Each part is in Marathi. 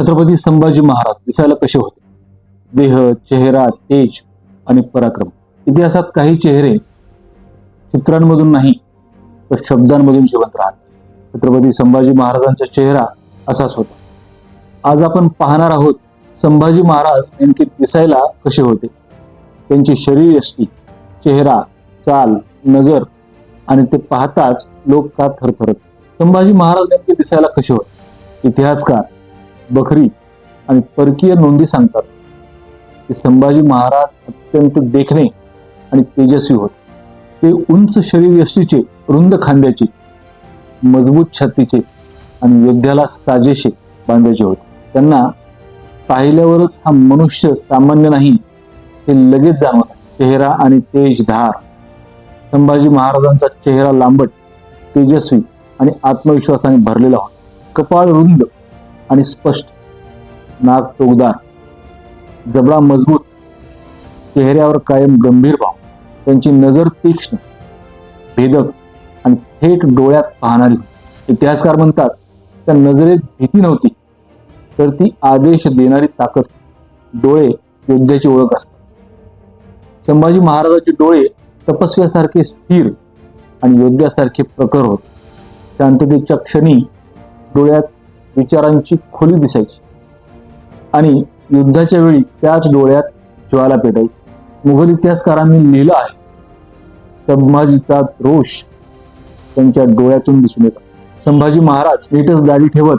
छत्रपती संभाजी महाराज दिसायला कसे होते? देह चेहरा तेज आणि पराक्रम. इतिहासात काही चेहरे चित्रांमधून नाही तर शब्दांमधून जिवंत राहतात. छत्रपती संभाजी महाराजांचा चेहरा असाच होता. आज आपण पाहणार आहोत संभाजी महाराज नेमके दिसायला कसे होते? त्यांची शरीर यष्टी चेहरा चाल नजर आणि ते पाहताच लोक का थरथरत? संभाजी महाराज नेमके दिसायला कसे होते? इतिहासकार बखरी आणि परकीय नोंदी सांगतात. की संभाजी महाराज अत्यंत देखणे आणि तेजस्वी होते. ते उंच शरीर यष्टीचे रुंद खांद्याचे मजबूत छातीचे आणि योद्ध्याला साजेशे बांधायचे होते. त्यांना पाहिल्यावरच हा मनुष्य सामान्य नाही हे लगेच जाणवत चेहरा आणि तेज धार. संभाजी महाराजांचा चेहरा लांबट तेजस्वी आणि आत्मविश्वासाने भरलेला होता. कपाळ रुंद आणि स्पष्ट. नाक टोकदार जबडा मजबूत. चेहऱ्यावर कायम गंभीर भाव. त्यांची नजर तीक्ष्ण. भेदक आणि थेट डोळ्यात पाहणारी. इतिहासकार म्हणतात त्या नजरेत भीती नव्हती तर ती आदेश देणारी ताकद. डोळे योद्ध्याची ओळख असतात. संभाजी महाराजांचे डोळे तपस्व्यासारखे स्थिर आणि योद्ध्यासारखे प्रखर होते. शांततेच्या क्षणी डोळ्यात विचारांची खोली दिसायची. आणि युद्धाच्या वेळी त्याच डोळ्यात ज्वाला पेटायची. मुघल इतिहासकारांनी लिहिलं आहे संभाजीचा रोष त्यांच्या डोळ्यातून दिसून येतो. संभाजी महाराज नीटच दाढी ठेवत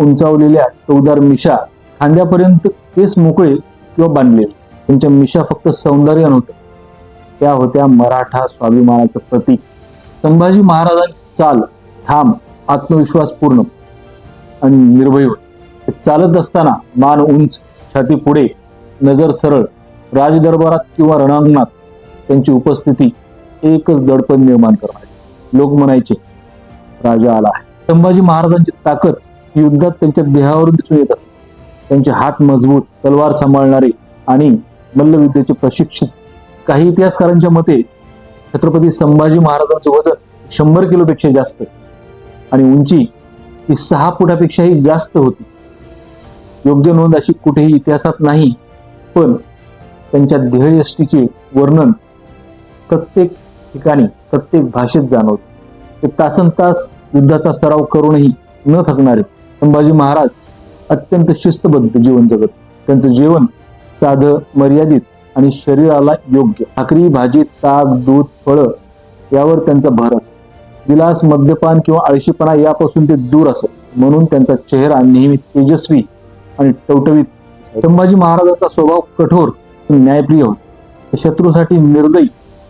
उंचावलेल्या टोकदार मिशा खांद्यापर्यंत केस मोकळे किंवा बांधले. त्यांच्या मिशा फक्त सौंदर्य नव्हतं. त्या होत्या मराठा स्वाभिमानाचं प्रतीक. संभाजी महाराजांची चाल ठाम आत्मविश्वास पूर्ण. आणि निर्भय होते चालत असताना मान उंच छाती पुढे नजर सरळ राजदरबारात किंवा रणांगणात त्यांची उपस्थिती एकच दडपण निर्माण करणार. लोक म्हणायचे राजा आला आहे. संभाजी महाराजांची ताकद युद्धात त्यांच्या देहावरून दिसून येत असते. त्यांचे हात मजबूत तलवार सांभाळणारे आणि मल्लविद्येचे प्रशिक्षित. काही इतिहासकारांच्या मते छत्रपती संभाजी महाराजांचे वजन शंभर किलोपेक्षा जास्त आणि उंची ही सहा फुटापेक्षाही जास्त होती. योग्य नोंद अशी कुठेही इतिहासात नाही पण त्यांच्या ध्येयष्टीचे वर्णन प्रत्येक ठिकाणी प्रत्येक भाषेत जाणवते. ते तासन तास युद्धाचा सराव करूनही न थकणारे संभाजी महाराज अत्यंत शिस्तबद्ध जीवन जगत. त्यांचं जीवन साधं मर्यादित आणि शरीराला योग्य. भाकरी भाजी ताक दूध फळं यावर त्यांचा भर असतो. विलास मद्यपान किंवा आळशीपणा यापासून ते दूर असत म्हणून त्यांचा चेहरा नेहमी तेजस्वी आणि टवटवीत. संभाजी महाराजांचा स्वभाव कठोर न्यायप्रिय होता. शत्रूसाठी निर्दयी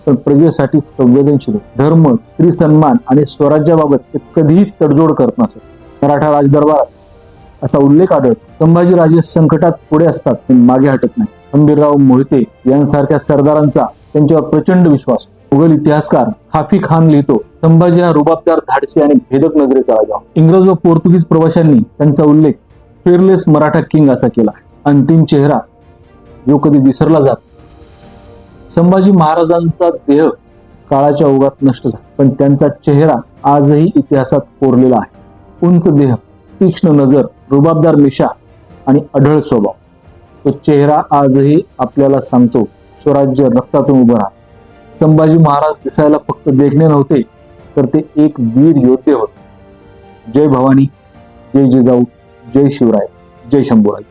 पण प्रजेसाठी संवेदनशील धर्म स्त्री सन्मान आणि स्वराज्याबाबत ते कधीही तडजोड करत नसत. मराठा राजदरबारात असा उल्लेख आढळतो. संभाजी राजे संकटात पुढे असतात पण मागे हटत नाही हंबीरराव मोहिते यांसारख्या सरदारांचा त्यांच्यावर प्रचंड विश्वास मुघल इतिहासकार हाफी खान लिहितो संभाजी हा रुबाबदार धाडसी आणि भेदक नजरेचा राजा. इंग्रज व पोर्तुगीज प्रवाशांनी त्यांचा उल्लेख फिरलेस मराठा किंग असा केला. अंतिम चेहरा जो कधी विसरला जात संभाजी महाराजांचा देह काळाच्या ओघात नष्ट झाला पण त्यांचा चेहरा आजही इतिहासात कोरलेला आहे. उंच देह तीक्ष्ण नजर रुबाबदार मिशा आणि अढळ स्वभाव. तो चेहरा आजही आपल्याला सांगतो स्वराज्य रक्तातून उभं राहा. संभाजी महाराज दिसायला फक्त देखणे नव्हते तर ते एक वीर योद्धे होते. जय भवानी जय जिजाऊ जय शिवराय जय शंभूराय.